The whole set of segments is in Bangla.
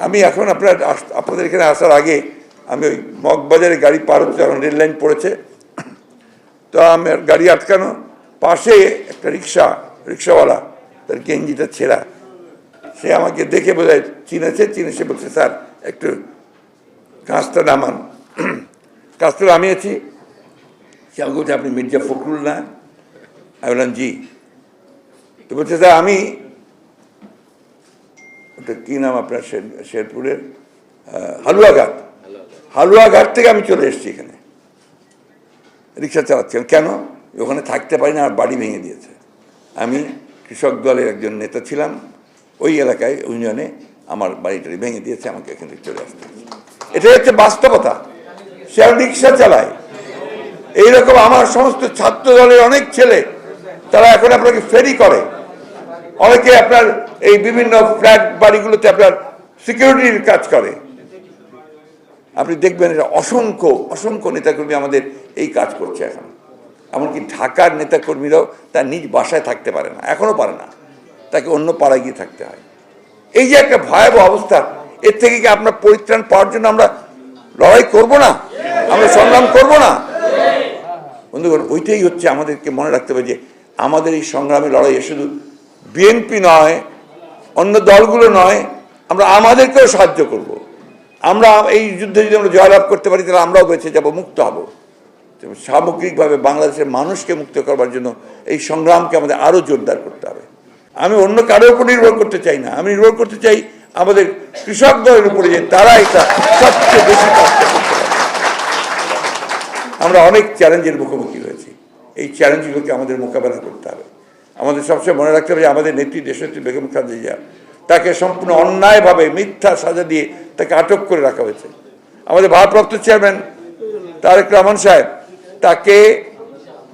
আমি এখন আপনার আপনাদের এখানে আসার আগে আমি ওই মগবাজারে গাড়ি পার হচ্ছে যখন রেল লাইন পড়েছে, তো আমার গাড়ি আটকানো, পাশে একটা রিক্সা, রিক্সাওয়ালা, তার গেঞ্জিটা ছেঁড়া। সে আমাকে দেখে বোধহয় চিনেছে চিনে সে বলছে, স্যার, একটু কাজটা নামান। কাজটা নামিয়েছি। সে আমাকে বলছে আপনি মির্জা ফখরুল না? আমি বললাম, জি। তো বলছে, স্যার, আমি ওটা কী নাম আপনার শের- শেরপুরের? হালুয়াঘাট। হালুয়াঘাট থেকে আমি চলে এসেছি এখানে। রিক্সা চালাচ্ছিলাম। কেন? ওখানে থাকতে পারি না, আমার বাড়ি ভেঙে দিয়েছে। আমি কৃষক দলের একজন নেতা ছিলাম। ওই এলাকায়, ইউনিয়নে আমার বাড়িটারি ভেঙে দিয়েছে, আমাকে এখান থেকে চলে আসতে এটাই হচ্ছে বাস্তবতা। সে আর রিক্সা চালায়, এইরকম আমার সমস্ত ছাত্র দলের অনেক ছেলে, তারা এখন আপনাকে ফেরি করে। অনেকে আপনার এই বিভিন্ন ফ্ল্যাট বাড়িগুলোতে আপনার সিকিউরিটির কাজ করে। আপনি দেখবেন এটা অসংখ্য অসংখ্য নেতাকর্মী আমাদের এই কাজ করছে এখন। এমনকি ঢাকার নেতাকর্মীরাও তার নিজ বাসায় থাকতে পারে না, এখনও পারে না। তাকে অন্য পাড়ায় গিয়ে থাকতে হয়। এই যে একটা ভয়াবহ অবস্থা, এর থেকে কি আপনার পরিত্রাণ পাওয়ার জন্য আমরা লড়াই করব না? আমরা সংগ্রাম করব না? বন্ধুগণ, ওইটাই হচ্ছে আমাদেরকে মনে রাখতে হবে যে আমাদের এই সংগ্রামে লড়াইয়ে শুধু বিএনপি নয় অন্য দলগুলো নয়, আমরা আমাদেরকেও সাহায্য করব। আমরা এই যুদ্ধে যদি আমরা জয়লাভ করতে পারি, তাহলে আমরাও বেঁচে যাব, মুক্ত হব। সামগ্রিকভাবে বাংলাদেশের মানুষকে মুক্ত করবার জন্য এই সংগ্রামকে আমাদের আরও জোরদার করতে হবে। আমি অন্য কারোর উপর নির্ভর করতে চাই না। আমি নির্ভর করতে চাই আমাদের কৃষক দলের উপরে যে তারা এটা সবচেয়ে বেশি আমরা অনেক চ্যালেঞ্জের মুখোমুখি হয়েছি। এই চ্যালেঞ্জগুলোকে আমাদের মোকাবেলা করতে হবে। আমাদের সবসময় মনে রাখতে হবে যে আমাদের নেত্রী দেশনেত্রী বেগম খালেদা তাকে সম্পূর্ণ অন্যায়ভাবে মিথ্যা সাজা দিয়ে তাকে আটক করে রাখা হয়েছে। আমাদের ভারপ্রাপ্ত চেয়ারম্যান তারেক রহমান সাহেব তাকে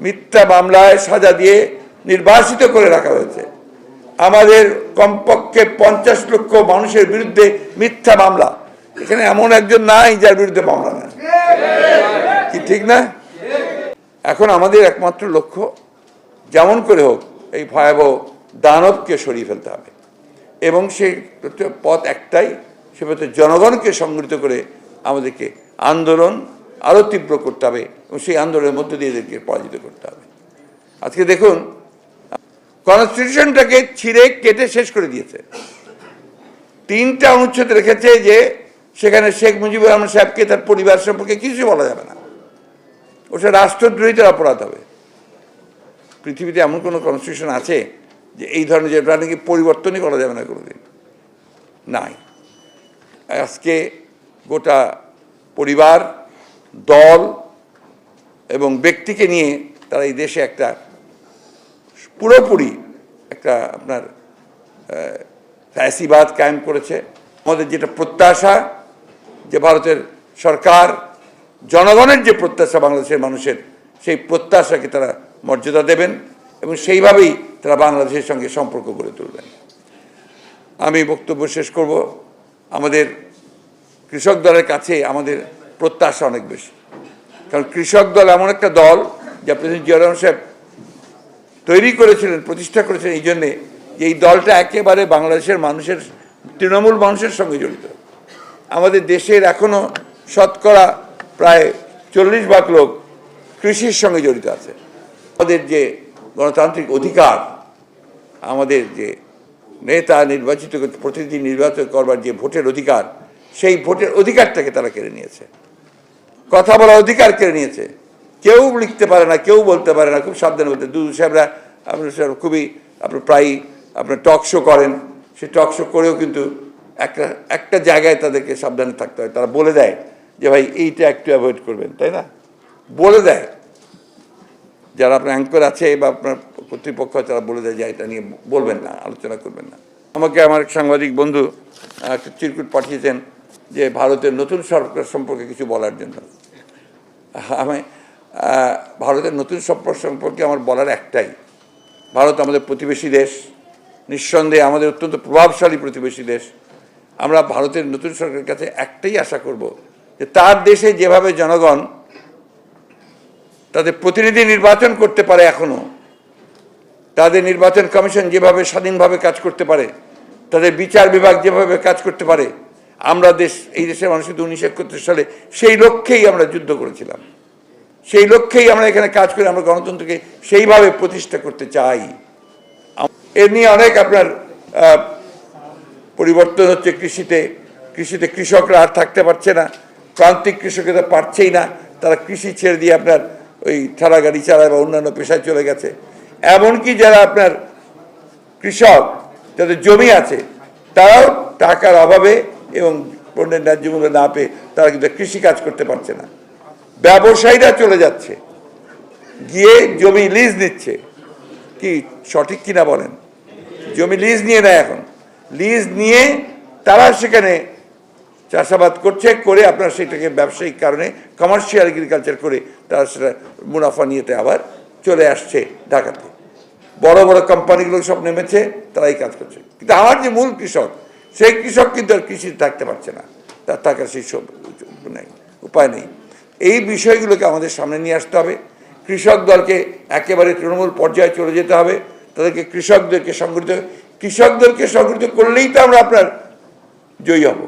মিথ্যা মামলায় সাজা দিয়ে নির্বাসিত করে রাখা হয়েছে। আমাদের কমপক্ষে পঞ্চাশ লক্ষ মানুষের বিরুদ্ধে মিথ্যা মামলা। এখানে এমন একজন নাই যার বিরুদ্ধে মামলা নেই। কি ঠিক না? এখন আমাদের একমাত্র লক্ষ্য, যেমন করে হোক এই ভয়াবহ দানবকে সরিয়ে ফেলতে হবে। এবং সেই পথ একটাই, সে পথে জনগণকে সংগঠিত করে আমাদেরকে আন্দোলন আরও তীব্র করতে হবে এবং সেই আন্দোলনের মধ্য দিয়ে এদেরকে পরাজিত করতে হবে। আজকে দেখুন কনস্টিটিউশনটাকে ছিঁড়ে কেটে শেষ করে দিয়েছে। তিনটা অনুচ্ছেদ রেখেছে যে সেখানে শেখ মুজিবুর রহমান সাহেবকে তার পরিবার সম্পর্কে কিছু বলা যাবে না। ওটা রাষ্ট্রদ্রোহিতার অপরাধ হবে। পৃথিবীতে এমন কোনো কনস্টিটিউশন আছে যে এই ধরনের যে নাকি পরিবর্তনই করা যাবে না কোনোদিন? নাই। আজকে গোটা পরিবার, দল এবং ব্যক্তিকে নিয়ে তারা এই দেশে একটা পুরোপুরি একটা আপনার ফ্যাসিবাদ কায়েম করেছে। আমাদের যেটা প্রত্যাশা যে ভারতের সরকার, জনগণের যে প্রত্যাশা বাংলাদেশের মানুষের, সেই প্রত্যাশাকে তারা মর্যাদা দেবেন এবং সেইভাবেই তারা বাংলাদেশের সঙ্গে সম্পর্ক গড়ে তুলবেন। আমি বক্তব্য শেষ করব। আমাদের কৃষক দলের কাছে আমাদের প্রত্যাশা অনেক বেশি। কারণ কৃষক দল এমন একটা দল যা প্রেসিডেন্ট জিয়া রহমান সাহেব তৈরি করেছিলেন, প্রতিষ্ঠা করেছেন এই জন্যে যে এই দলটা একেবারে বাংলাদেশের মানুষের, তৃণমূল মানুষের সঙ্গে জড়িত। আমাদের দেশের এখনও শতকরা প্রায় চল্লিশ ভাগ লোক কৃষির সঙ্গে জড়িত আছে। আমাদের যে গণতান্ত্রিক অধিকার, আমাদের যে নেতা নির্বাচিত প্রতিনিধি নির্বাচন করবার যে ভোটের অধিকার, সেই ভোটের অধিকারটাকে তারা কেড়ে নিয়েছে। কথা বলার অধিকার কেড়ে নিয়েছে। কেউ লিখতে পারে না, কেউ বলতে পারে না, খুব সাবধানে বলতে। দুদু সাহেবরা আপনার খুবই আপনার প্রায়ই আপনার টক শো করেন। সে টক শো করেও কিন্তু একটা একটা জায়গায় তাদেরকে সাবধানে থাকতে হয়। তারা বলে দেয় যে, ভাই, এইটা একটু অ্যাভয়েড করবেন। তাই না? বলে দেয়। যারা আপনার অ্যাঙ্কর আছে বা আপনার কর্তৃপক্ষ তারা বলে দেয় যে এটা নিয়ে বলবেন না, আলোচনা করবেন না। আমাকে আমার এক সাংবাদিক বন্ধু একটা চিরকুট পাঠিয়েছেন যে ভারতের নতুন সরকার সম্পর্কে কিছু বলার জন্য। আমি ভারতের নতুন সম্পর্ক সম্পর্কে আমার বলার একটাই, ভারত আমাদের প্রতিবেশী দেশ। নিঃসন্দেহে আমাদের অত্যন্ত প্রভাবশালী প্রতিবেশী দেশ। আমরা ভারতের নতুন সরকারের কাছে একটাই আশা করব যে তার দেশে যেভাবে জনগণ তাদের প্রতিনিধি নির্বাচন করতে পারে এখনও। তাদের নির্বাচন কমিশন যেভাবে স্বাধীনভাবে কাজ করতে পারে, তাদের বিচার বিভাগ যেভাবে কাজ করতে পারে, আমরা দেশ, এই দেশের মানুষ কিন্তু উনিশশো একাত্তর সালে সেই লক্ষ্যেই আমরা যুদ্ধ করেছিলাম। সেই লক্ষ্যেই আমরা এখানে কাজ করে আমরা গণতন্ত্রকে সেইভাবে প্রতিষ্ঠা করতে চাই। এ নিয়ে অনেক আপনার পরিবর্তন হচ্ছে কৃষিতে। কৃষিতে কৃষকরা আর থাকতে পারছে না, প্রান্তিক কৃষকেরা পারছেই না, তারা কৃষি ছেড়ে দিয়ে আপনার ওই ঠেলা গাড়ি চালায় বা অন্যান্য পেশায় চলে গেছে। এমনকি যারা আপনার কৃষক, যাদের জমি আছে, তারাও টাকার অভাবে এবং পণ্যের ন্যায্য মূল্য না পেয়ে তারা কিন্তু কৃষি কাজ করতে পারছে না। ব্যবসায়ীরা চলে যাচ্ছে। গিয়ে জমি লিজ নিচ্ছে। কি, সঠিক কিনা বলেন? জমি লিজ নিয়ে নেয় এখন। লিজ নিয়ে তারা সেখানে চাষাবাদ করছে, করে আপনার সেটাকে ব্যবসায়িক কারণে কমার্শিয়াল এগ্রিকালচার করে তারা মুনাফা নিয়েতে আবার চলে আসছে ঢাকাতে। বড় বড় কোম্পানিগুলো সব নেমেছে, তারাই কাজ করছে। কিন্তু আমার যে মূল কৃষক, সেই কৃষক কিন্তু আর কৃষিতে থাকতে পারছে না। তার টাকার সেই সব নেই, উপায় নেই। এই বিষয়গুলোকে আমাদের সামনে নিয়ে আসতে হবে। কৃষক দলকে একেবারে তৃণমূল পর্যায়ে চলে যেতে হবে। তাদেরকে কৃষকদেরকে সংগঠিত কৃষকদেরকে সংগঠিত করলেই তো আমরা আপনার জয়ী হব।